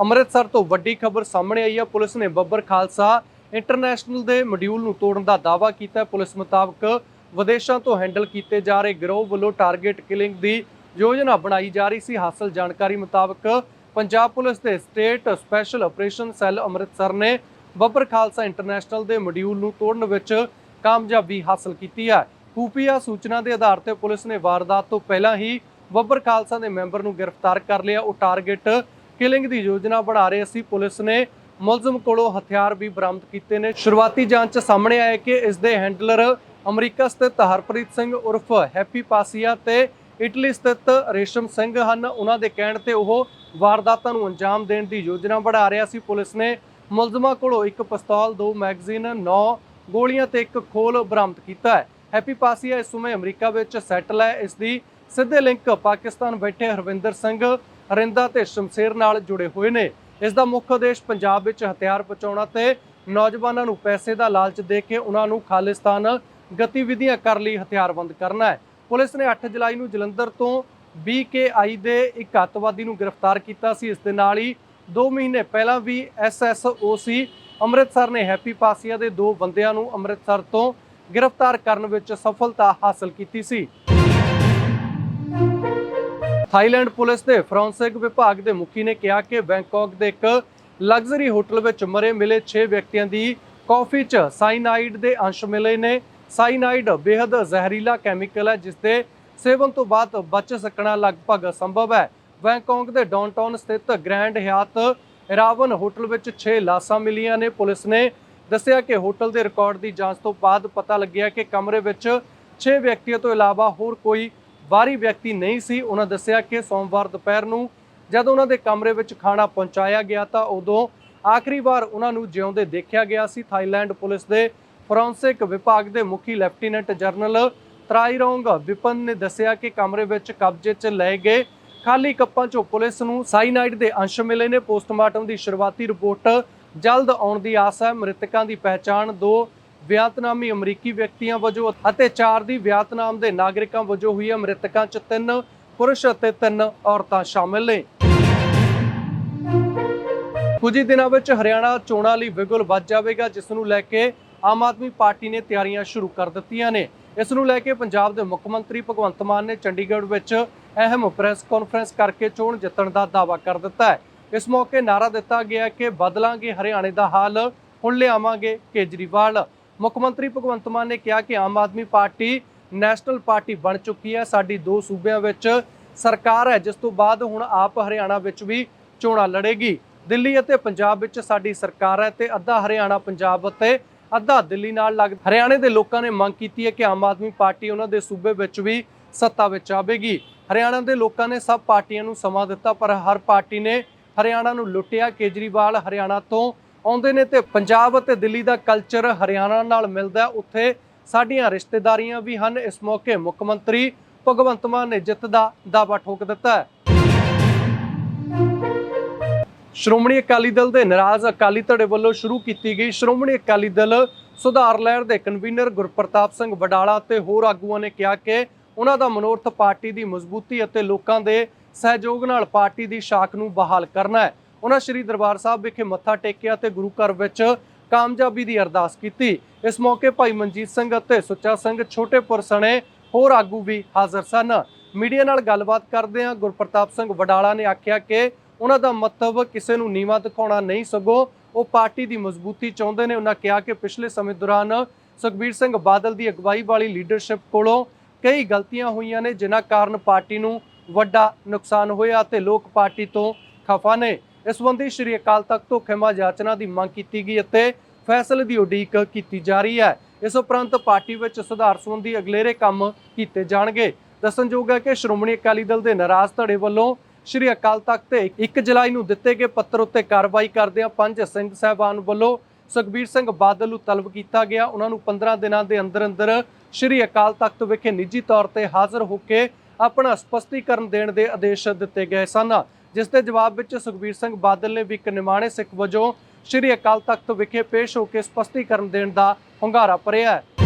ਅੰਮ੍ਰਿਤਸਰ ਤੋਂ ਵੱਡੀ ਖਬਰ ਸਾਹਮਣੇ ਆਈ ਹੈ। ਪੁਲਿਸ ਨੇ ਬੱਬਰ ਖਾਲਸਾ ਇੰਟਰਨੈਸ਼ਨਲ ਦੇ ਮੋਡਿਊਲ ਨੂੰ ਤੋੜਨ ਦਾ ਦਾਅਵਾ ਕੀਤਾ। ਪੁਲਿਸ ਮੁਤਾਬਕ ਵਿਦੇਸ਼ਾਂ ਤੋਂ ਹੈਂਡਲ ਕੀਤੇ ਜਾ ਰਹੇ ਗਿਰੋਹ ਵੱਲੋਂ ਟਾਰਗੇਟ ਕਿਲਿੰਗ ਦੀ ਯੋਜਨਾ ਬਣਾਈ ਜਾ ਰਹੀ ਸੀ। ਹਾਸਲ ਜਾਣਕਾਰੀ ਮੁਤਾਬਕ ਪੰਜਾਬ ਪੁਲਿਸ ਦੇ state special operation cell Amritsar ਨੇ ਬੱਬਰ ਖਾਲਸਾ ਇੰਟਰਨੈਸ਼ਨਲ ਦੇ ਮੋਡਿਊਲ ਨੂੰ ਤੋੜਨ ਵਿੱਚ ਕਾਮਯਾਬੀ ਹਾਸਲ ਕੀਤੀ ਹੈ। ਖੂਫੀਆ ਸੂਚਨਾ ਦੇ ਆਧਾਰ ਤੇ ਪੁਲਿਸ ਨੇ ਵਾਰਦਾਤ ਤੋਂ ਪਹਿਲਾਂ ਹੀ ਬੱਬਰ ਖਾਲਸਾ ਦੇ ਮੈਂਬਰ ਨੂੰ ਗ੍ਰਿਫਤਾਰ ਕਰ ਲਿਆ। ਉਹ ਟਾਰਗੇਟ ਕਿਲਿੰਗ ਦੀ ਯੋਜਨਾ ਬਣਾ ਰਹੇ ਸੀ ਪੁਲਿਸ ਨੇ। ਮੁਲਜ਼ਮ ਕੋਲੋਂ ਹਥਿਆਰ ਵੀ ਬਰਾਮਦ ਕੀਤੇ ਨੇ। ਸ਼ੁਰੂਆਤੀ ਜਾਂਚ ਸਾਹਮਣੇ ਆਇਆ ਕਿ ਇਸ ਦੇ ਹੈਂਡਲਰ ਅਮਰੀਕਾ ਸਥਿਤ ਹਰਪ੍ਰੀਤ ਸਿੰਘ ਉਰਫ ਹੈਪੀ ਪਾਸੀਆ ਤੇ ਇਟਲੀ ਸਥਿਤ ਰੇਸ਼ਮ ਸਿੰਘ ਹਨ। ਉਹਨਾਂ ਦੇ ਕਹਿਣ ਤੇ ਉਹ ਵਾਰਦਾਤਾਂ ਨੂੰ ਅੰਜਾਮ ਦੇਣ ਦੀ ਯੋਜਨਾ ਬਣਾ ਰਿਹਾ ਸੀ। ਪੁਲਿਸ ਨੇ ਮੁਲਜ਼ਮਾਂ ਕੋਲੋਂ ਇੱਕ ਪਿਸਤੌਲ, ਦੋ ਮੈਗਜ਼ੀਨ 9 ਗੋਲੀਆਂ ਤੇ ਇੱਕ ਖੋਲ ਬਰਾਮਦ ਕੀਤਾ ਹੈ। ਹੈਪੀ ਪਾਸੀਆ ਇਸ ਸਮੇਂ ਅਮਰੀਕਾ ਵਿੱਚ ਸੈਟਲ ਹੈ। ਇਸ ਦੀ ਸਿੱਧੇ ਲਿੰਕ ਪਾਕਿਸਤਾਨ ਬੈਠੇ ਹਰਵਿੰਦਰ ਸਿੰਘ ਅਰਿੰਦਾ ਤੇ ਸ਼ਮਸ਼ੇਰ ਨਾਲ ਜੁੜੇ ਹੋਏ ਨੇ। ਇਸ ਦਾ ਮੁੱਖ ਉਦੇਸ਼ ਪੰਜਾਬ ਵਿੱਚ ਹਥਿਆਰ ਪਹੁੰਚਾਉਣਾ ਤੇ ਨੌਜਵਾਨਾਂ ਨੂੰ ਪੈਸੇ ਦਾ ਲਾਲਚ ਦੇ ਕੇ ਉਹਨਾਂ ਨੂੰ ਖਾਲਿਸਤਾਨ ਗਤੀਵਿਧੀਆਂ ਕਰਨ ਲਈ ਹਥਿਆਰਬੰਦ ਕਰਨਾ ਹੈ। ਪੁਲਿਸ ਨੇ 8 ਜੁਲਾਈ ਨੂੰ ਜਲੰਧਰ ਤੋਂ BKI ਦੇ ਇੱਕ ਅੱਤਵਾਦੀ ਨੂੰ ਗ੍ਰਿਫਤਾਰ ਕੀਤਾ ਸੀ। ਇਸ ਦੇ ਨਾਲ ਹੀ 2 ਮਹੀਨੇ ਪਹਿਲਾਂ ਵੀ SSOC ਅੰਮ੍ਰਿਤਸਰ ਨੇ ਹੈਪੀ ਪਾਸੀਆ ਦੇ ਦੋ ਬੰਦਿਆਂ ਨੂੰ ਅੰਮ੍ਰਿਤਸਰ ਤੋਂ ਗ੍ਰਿਫਤਾਰ ਕਰਨ ਵਿੱਚ ਸਫਲਤਾ ਹਾਸਲ ਕੀਤੀ ਸੀ। ਥਾਈਲੈਂਡ ਪੁਲਿਸ ਦੇ ਫੋਰੈਂਸਿਕ ਵਿਭਾਗ ਦੇ ਮੁਖੀ ਨੇ ਕਿਹਾ ਕਿ ਬੈਂਕਾਕ ਦੇ ਇੱਕ ਲਗਜ਼ਰੀ ਹੋਟਲ ਵਿੱਚ ਮਰੇ ਮਿਲੇ 6 ਵਿਅਕਤੀਆਂ ਦੀ ਕਾਫੀ 'ਚ ਸਾਈਨਾਈਡ ਦੇ ਅੰਸ਼ ਮਿਲੇ ਨੇ। ਸਾਈਨਾਈਡ ਬੇहद ਜ਼ਹਿਰੀਲਾ ਕੈਮੀਕਲ ਹੈ, ਜਿਸ ਦੇ ਸੇਵਨ ਤੋਂ ਬਾਅਦ ਬਚ ਸਕਣਾ ਲਗਭਗ ਅਸੰਭਵ ਹੈ। ਬੈਂਕਾਕ ਦੇ ਡਾਊਨਟਾਊਨ ਸਥਿਤ ਗ੍ਰੈਂਡ ਹਯਾਤ ਰਾਵਨ ਹੋਟਲ ਵਿੱਚ 6 ਲਾਸ਼ਾਂ ਮਿਲੀਆਂ ਨੇ। ਪੁਲਿਸ ਨੇ ਦੱਸਿਆ ਕਿ ਹੋਟਲ ਦੇ ਰਿਕਾਰਡ ਦੀ ਜਾਂਚ ਤੋਂ ਬਾਅਦ ਪਤਾ ਲੱਗਿਆ ਕਿ ਕਮਰੇ ਵਿੱਚ 6 ਵਿਅਕਤੀਆਂ ਤੋਂ ਇਲਾਵਾ ਹੋਰ ਕੋਈ ਬਾਹਰੀ ਵਿਅਕਤੀ ਨਹੀਂ ਸੀ। ਉਹਨਾਂ ਦੱਸਿਆ ਕਿ ਸੋਮਵਾਰ ਦੁਪਹਿਰ ਨੂੰ ਜਦੋਂ ਉਹਨਾਂ ਦੇ ਕਮਰੇ ਵਿੱਚ ਖਾਣਾ ਪਹੁੰਚਾਇਆ ਗਿਆ ਤਾਂ ਉਦੋਂ ਆਖਰੀ ਵਾਰ ਉਹਨਾਂ ਨੂੰ ਜਿਉਂਦੇ ਦੇਖਿਆ ਗਿਆ ਸੀ। ਥਾਈਲੈਂਡ ਪੁਲਿਸ ਦੇ ਫੋਰੈਂਸਿਕ ਵਿਭਾਗ ਦੇ ਮੁਖੀ ਲੈਫਟੀਨੈਂਟ ਜਨਰਲ ਤਰਾਈਰੋਂਗ ਵਿਪਨ ਨੇ ਦੱਸਿਆ ਕਿ ਕਮਰੇ ਵਿੱਚ ਕਬਜ਼ੇ 'ਚ ਲਏ ਗਏ ਖਾਲੀ ਕੱਪਾਂ 'ਚੋਂ ਪੁਲਿਸ ਨੂੰ ਸਾਈਨਾਈਡ ਦੇ ਅੰਸ਼ ਮਿਲੇ ਨੇ। ਪੋਸਟਮਾਰਟਮ ਦੀ ਸ਼ੁਰੂਆਤੀ ਰਿਪੋਰਟ ਜਲਦ ਆਉਣ ਦੀ ਆਸ ਹੈ। ਮ੍ਰਿਤਕਾਂ ਦੀ ਪਹਿਚਾਣ ਦੋ ਵਿਅਤਨਾਮੀ ਅਮਰੀਕੀ ਵਿਅਕਤੀਆਂ ਵਜੋਂ ਅਤੇ ਚਾਰ ਦੀ ਵਿਅਤਨਾਮ ਦੇ ਨਾਗਰਿਕਾਂ ਵਜੋਂ ਹੋਈ ਹੈ ਮ੍ਰਿਤਕਾਂ 'ਚ ਤਿੰਨ ਪੁਰਸ਼ ਅਤੇ ਤਿੰਨ ਔਰਤਾਂ ਸ਼ਾਮਿਲ ਨੇ। ਕੁਝ ਦਿਨਾਂ ਵਿੱਚ ਹਰਿਆਣਾ ਚੋਣਾਂ ਲਈ ਬਿਗੁਲ ਵੱਜ ਜਾਵੇਗਾ, ਜਿਸ ਨੂੰ ਲੈ ਕੇ ਆਮ ਆਦਮੀ ਪਾਰਟੀ ਨੇ ਤਿਆਰੀਆਂ ਸ਼ੁਰੂ ਕਰ ਦਿੱਤੀਆਂ ਨੇ। ਇਸ ਨੂੰ ਲੈ ਕੇ ਪੰਜਾਬ ਦੇ ਮੁੱਖ ਮੰਤਰੀ ਭਗਵੰਤ ਮਾਨ ਨੇ ਚੰਡੀਗੜ੍ਹ ਵਿੱਚ ਅਹਿਮ ਪ੍ਰੈਸ ਕਾਨਫਰੰਸ ਕਰਕੇ ਚੋਣ ਜਿੱਤਣ ਦਾ ਦਾਅਵਾ ਕਰ ਦਿੱਤਾ ਹੈ। ਇਸ ਮੌਕੇ ਨਾਰਾ ਦਿੱਤਾ ਗਿਆ ਕਿ ਬਦਲਾਂਗੇ ਹਰਿਆਣੇ ਦਾ ਹਾਲ, ਹੁਣ ਲਿਆਵਾਂਗੇ ਕੇਜਰੀਵਾਲ। ਮੁੱਖ ਮੰਤਰੀ ਭਗਵੰਤ ਮਾਨ ਨੇ ਕਿਹਾ ਕਿ Aam Aadmi party, national party ਬਣ ਚੁੱਕੀ ਹੈ। ਸਾਡੀ ਦੋ ਸੂਬਿਆਂ ਵਿੱਚ ਸਰਕਾਰ ਹੈ, ਜਿਸ ਤੋਂ ਬਾਅਦ ਹੁਣ ਆਪ ਹਰਿਆਣਾ ਵਿੱਚ ਵੀ ਚੋਣਾਂ ਲੜੇਗੀ। ਦਿੱਲੀ ਅਤੇ ਪੰਜਾਬ ਵਿੱਚ ਸਾਡੀ ਸਰਕਾਰ ਹੈ ਤੇ ਅੱਧਾ ਹਰਿਆਣਾ, ਪੰਜਾਬ ਅਤੇ ਅੱਧਾ ਦਿੱਲੀ ਨਾਲ ਲੱਗ ਹਰਿਆਣੇ ਦੇ ਲੋਕਾਂ ਨੇ ਮੰਗ ਕੀਤੀ ਹੈ ਕਿ ਆਮ ਆਦਮੀ ਪਾਰਟੀ ਉਹਨਾਂ ਦੇ ਸੂਬੇ ਵਿੱਚ ਵੀ ਸੱਤਾ ਵਿੱਚ ਆਵੇਗੀ। ਹਰਿਆਣਾ ਦੇ ਲੋਕਾਂ ਨੇ ਸਭ ਪਾਰਟੀਆਂ ਨੂੰ ਸਮਾਂ ਦਿੱਤਾ, ਪਰ ਹਰ ਪਾਰਟੀ ਨੇ ਹਰਿਆਣਾ ਨੂੰ ਲੁੱਟਿਆ। ਕੇਜਰੀਵਾਲ ਹਰਿਆਣਾ ਤੋਂ ਆਉਂਦੇ ਨੇ ਤੇ ਪੰਜਾਬ ਅਤੇ ਦਿੱਲੀ ਦਾ ਕਲਚਰ ਹਰਿਆਣਾ ਨਾਲ ਮਿਲਦਾ ਉੱਥੇ ਸਾਡੀਆਂ ਰਿਸ਼ਤੇਦਾਰੀਆਂ ਵੀ ਹਨ। ਇਸ ਮੌਕੇ ਮੁੱਖ ਮੰਤਰੀ ਭਗਵੰਤ ਮਾਨ ਨੇ ਜਿੱਤ ਦਾ ਦਾਅਵਾ ਠੋਕ ਦਿੱਤਾ ਹੈ। ਸ਼੍ਰੋਮਣੀ ਅਕਾਲੀ ਦਲ ਦੇ ਨਾਰਾਜ਼ ਅਕਾਲੀ ਧੜੇ ਵੱਲੋਂ ਸ਼ੁਰੂ ਕੀਤੀ ਗਈ ਸ਼੍ਰੋਮਣੀ ਅਕਾਲੀ ਦਲ ਸੁਧਾਰ ਲਹਿਰ ਦੇ ਕਨਵੀਨਰ ਗੁਰਪ੍ਰਤਾਪ ਸਿੰਘ ਵਡਾਲਾ ਤੇ ਹੋਰ ਆਗੂਆਂ ਨੇ ਕਿਹਾ ਕਿ ਉਹਨਾਂ ਦਾ ਮਨੋਰਥ ਪਾਰਟੀ ਦੀ ਮਜ਼ਬੂਤੀ ਅਤੇ ਲੋਕਾਂ ਦੇ ਸਹਿਯੋਗ ਨਾਲ ਪਾਰਟੀ ਦੀ ਸ਼ਾਖ ਨੂੰ ਬਹਾਲ ਕਰਨਾ ਹੈ। ਉਹਨਾਂ ਸ੍ਰੀ ਦਰਬਾਰ ਸਾਹਿਬ ਵਿਖੇ ਮੱਥਾ ਟੇਕਿਆ ਤੇ ਗੁਰੂ ਘਰ ਵਿੱਚ ਕਾਮਯਾਬੀ ਦੀ ਅਰਦਾਸ ਕੀਤੀ। ਇਸ ਮੌਕੇ ਭਾਈ ਮਨਜੀਤ ਸਿੰਘ ਅਤੇ ਸੁੱਚਾ ਸਿੰਘ ਛੋਟੇਪੁਰ ਸਣੇ ਹੋਰ ਆਗੂ ਵੀ ਹਾਜ਼ਰ ਸਨ। ਮੀਡੀਆ ਨਾਲ ਗੱਲਬਾਤ ਕਰਦਿਆਂ ਗੁਰਪ੍ਰਤਾਪ ਸਿੰਘ ਵਡਾਲਾ ਨੇ ਆਖਿਆ ਕਿ ਉਹਨਾਂ ਦਾ ਮਤਲਬ ਕਿਸੇ ਨੂੰ ਨੀਵਾ ਦਿਖਾਉਣਾ ਨਹੀਂ ਸਗੋਂ ਉਹ ਪਾਰਟੀ ਦੀ ਮਜ਼ਬੂਤੀ ਚਾਹੁੰਦੇ ਨੇ। ਉਹਨਾਂ ਕਿਹਾ ਕਿ ਪਿਛਲੇ ਸਮੇਂ ਦੌਰਾਨ ਸੁਖਬੀਰ ਸਿੰਘ ਬਾਦਲ ਦੀ ਅਗਵਾਈ ਵਾਲੀ ਲੀਡਰਸ਼ਿਪ ਕੋਲੋਂ ਕਈ ਗਲਤੀਆਂ ਹੋਈਆਂ ਨੇ, ਜਿਨ੍ਹਾਂ ਕਾਰਨ ਪਾਰਟੀ ਨੂੰ ਵੱਡਾ ਨੁਕਸਾਨ ਹੋਇਆ ਤੇ ਲੋਕ ਪਾਰਟੀ ਤੋਂ ਖਫਾ ਨੇ। ਇਸ ਸੰਬੰਧੀ ਸ਼੍ਰੀ ਅਕਾਲ ਤਖਤ ਤੋਂ ਖਿਮਾ ਜਾਚਨਾ ਦੀ ਮੰਗ ਕੀਤੀ ਗਈ ਅਤੇ ਫੈਸਲੇ ਦੀ ਉਡੀਕ ਕੀਤੀ ਜਾ ਰਹੀ ਹੈ। ਇਸ ਉਪਰੰਤ ਪਾਰਟੀ ਵਿੱਚ ਸੁਧਾਰ ਸੰਬੰਧੀ ਅਗਲੇਰੇ ਕੰਮ ਕੀਤੇ ਜਾਣਗੇ। ਦੱਸਣਯੋਗ ਹੈ ਕਿ ਸ਼੍ਰੋਮਣੀ ਅਕਾਲੀ ਦਲ ਦੇ ਨਾਰਾਜ਼ ਧੜੇ ਵੱਲੋਂ ਸ਼੍ਰੀ ਅਕਾਲ ਤਖਤ ਤੇ 1 ਜੁਲਾਈ ਨੂੰ ਦਿੱਤੇ ਗਏ ਪੱਤਰ ਉੱਤੇ ਕਾਰਵਾਈ ਕਰਦਿਆਂ ਪੰਜ ਸਿੰਘ ਸਾਹਿਬਾਨ ਵੱਲੋਂ ਸੁਖਬੀਰ ਸਿੰਘ ਬਾਦਲ ਨੂੰ ਤਲਬ ਕੀਤਾ ਗਿਆ। ਉਹਨਾਂ ਨੂੰ 15 ਦਿਨਾਂ ਦੇ ਅੰਦਰ ਅੰਦਰ ਸ਼੍ਰੀ ਅਕਾਲ ਤਖਤ ਵਿਖੇ ਨਿੱਜੀ ਤੌਰ ਤੇ ਹਾਜ਼ਰ ਹੋ ਕੇ ਆਪਣਾ ਸਪਸ਼ਟੀਕਰਨ ਦੇਣ ਦੇ ਆਦੇਸ਼ ਦਿੱਤੇ ਗਏ ਸਨ। ਜਿਸ ਦੇ ਜਵਾਬ ਵਿੱਚ ਸੁਖਬੀਰ ਸਿੰਘ ਬਾਦਲ ਨੇ ਵੀ ਇੱਕ ਨਿਮਾਣੇ ਸਿੱਖ ਵਜੋਂ ਸ਼੍ਰੀ ਅਕਾਲ ਤਖਤ ਵਿਖੇ ਪੇਸ਼ ਹੋ ਕੇ ਸਪਸ਼ਟੀਕਰਨ ਦੇਣ ਦਾ ਹੁੰਗਾਰਾ ਭਰਿਆ ਹੈ।